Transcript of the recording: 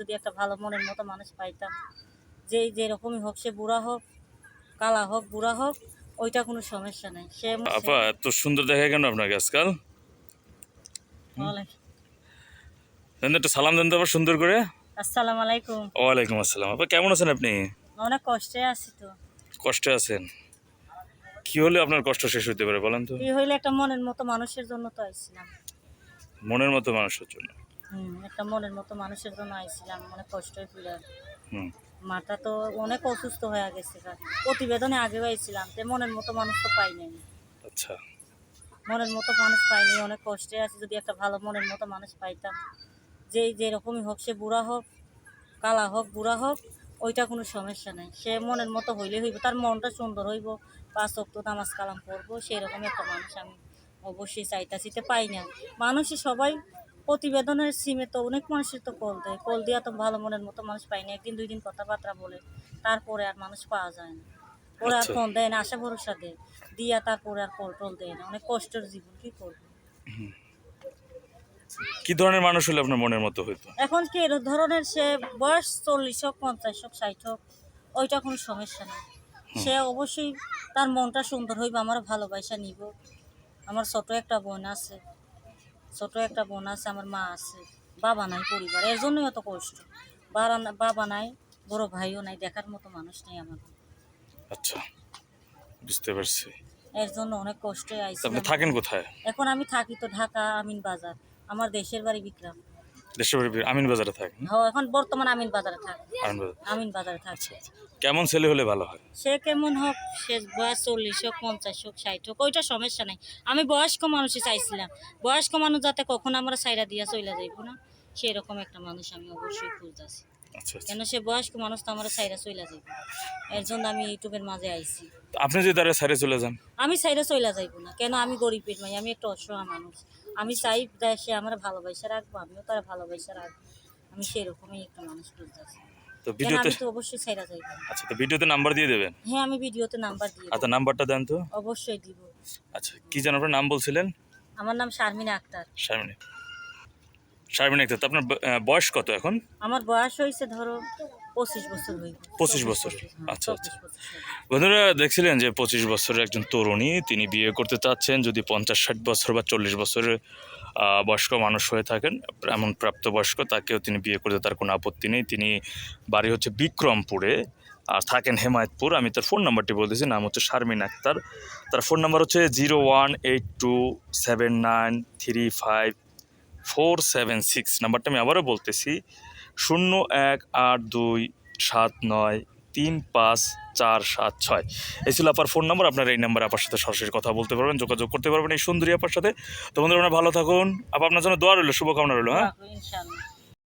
যদি একটা ভালো মনের মতো মানুষ পাইতাম। যে যেরকমই হোক সে বুড়া হোক কালা হোক বুড়া হোক ওইটা কোনো সমস্যা নেই। সে আপা এত সুন্দর দেখা কেন আপনাকে আজকাল? দেন তো সালাম দেন তো আবার সুন্দর করে। আসসালামু আলাইকুম। ওয়ালাইকুম আসসালাম। আপা কেমন আছেন আপনি? অনেক কষ্টে আছি তো। কষ্টে আছেন? কি হলে আপনার কষ্ট শেষ হতে পারে বলেন তো? কি হইলে একটা মনের মতো মানুষের জন্য তো আইছিলাম। মনের মতো মানুষের জন্য। একটা মনের মতো মানুষের জন্য আইছিলাম অনেক কষ্টই পুরা মাটা তো অনেক অসুস্থ হয়ে গেছে। প্রতিবেদনে আগেও আইছিলাম তো মনের মতো মানুষ তো পাই নাই। আচ্ছা। মনের মতো মানুষ পাইনি অনেক কষ্টে আছে যদি একটা ভালো মনের মতো মানুষ পাইতাম। যে যেরকমই হোক সে বুড়া হোক কালা হোক বুড়া হোক ওইটা কোনো সমস্যা নেই। সে মনের মতো হইলে হইব তার মনটা সুন্দর হইব। পাঁচ অক্ত নামাজ কালাম পড়ব সেরকম একটা মানুষ আমি অবশ্যই চাইতাছি তো পাই না মানুষই সবাই প্রতিবেদনের সিমে তো অনেক মানুষের তো কল দেয়। কল দিয়া তো ভালো মনের মতো মানুষ পাই না একদিন দুই দিন কথাবার্তা বলে তারপরে আর মানুষ পাওয়া যায় না। ওরা আর আচ্ছা। ফোন দেয় না আশা ভরসা দেয়। দিয়া তারপরে আর কল টল দেয় না। অনেক কষ্টের জীবন কি করবে? কি ধরনের মানুষ হলে আপনার মনের মতো হইতো? এখন কি এর ধরনের সে বয়স চল্লিশ হোক পঞ্চাশ হোক ষাট হোক ওইটা কোনো সমস্যা নেই। সে অবশ্যই তার মনটা সুন্দর হইবে আমার ভালোবাসা নিব। আমার ছোট একটা বোন আছে ছোট একটা বোন আছে আমার মা আছে। বাবা নাই পরিবার এর জন্যই অত কষ্ট। বাবা বাবা নাই বড় ভাইও নাই দেখার মতো মানুষ নেই আমার আচ্ছা বুঝতে পারছি। এর জন্য অনেক কষ্টে আইছি আপনি থাকেন কোথায়? এখন আমি থাকি তো ঢাকা আমিন বাজার আমার দেশের বাড়ি বিক্রম। আমিন বাজারে হ্যাঁ, এখন বর্তমান আমিন বাজারে থাকি। আমিন বাজারে থাকি। কেমন ছেলে হলে ভালো হয়? সে কেমন হোক সে বয়স চল্লিশ হোক পঞ্চাশ হোক ষাট হোক ওইটা সমস্যা নাই। আমি বয়স্ক মানুষই চাইছিলাম। বয়স্ক মানুষ যাতে কখন আমরা সাইরা দিয়া চলে যাইব না সেরকম একটা মানুষ আমি অবশ্যই খুঁজতেছি। আচ্ছা আচ্ছা। কেন সে বয়স্ক মানুষ তো আমরা সাইরা চলে যাইব এর জন্য আমি ইউটিউবের মাঝে আইছি। আপনি যদি তারা সাইডে চলে যান। আমি সাইরা চলে যাইব না। কেন? আমি গরিবের মাই আমি একটা অসহায় মানুষ। আমি চাই সে আমার ভালোবাসা রাখব আমিও তার ভালোবাসা রাখব। আমি সেরকমই একটা মানুষ তো কেন? ভিডিওতে তো অবশ্যই সাইরা যাইব আচ্ছা তো ভিডিওতে নাম্বার দিয়ে দেবেন? হ্যাঁ আমি ভিডিওতে নাম্বার দিয়ে আচ্ছা নাম্বারটা দেন তো। অবশ্যই দিব। আচ্ছা কি যেন আপনার নাম বলছিলেন? আমার নাম শারমিনা আক্তার। শারমিনী। শারমিনী আক্তার তো আপনার বয়স কত এখন? আমার বয়স হয়েছে ধরো পঁচিশ বছর হইব। 25 বছর? আচ্ছা, আচ্ছা। বন্ধুরা দেখছিলেন যে পঁচিশ বছরের একজন তরুণী তিনি বিয়ে করতে চাচ্ছেন যদি পঞ্চাশ ষাট বছর বা চল্লিশ বছরের বয়স্ক মানুষ হয়ে থাকেন এমন প্রাপ্তবয়স্ক তাকেও তিনি বিয়ে করতে তার কোনো আপত্তি নেই। তিনি বাড়ি হচ্ছে বিক্রমপুরে আর থাকেন হেমায়তপুর। আমি তার ফোন নাম্বারটি বলতেছি নাম হচ্ছে শারমিন আক্তার। তার ফোন নাম্বার হচ্ছে zero one eight two seven nine three five four seven six. নাম্বারটা আমি আবারও বলতেছি শূন্য এক আট দুই সাত নয় তিন পাঁচ চার সাত ছয়। এই ছিল আপনার ফোন নাম্বার। আপনার এই নাম্বারে আপনার সাথে সরাসরি কথা বলতে পারবেন, যোগাযোগ করতে পারবেন এই সুন্দরী আপনার সাথে। তো বন্ধুরা, আপনারা ভালো থাকুন। আপা আপনার জন্য দোয়া রইল, শুভকামনা রইল হ্যাঁ ইনশাআল্লাহ।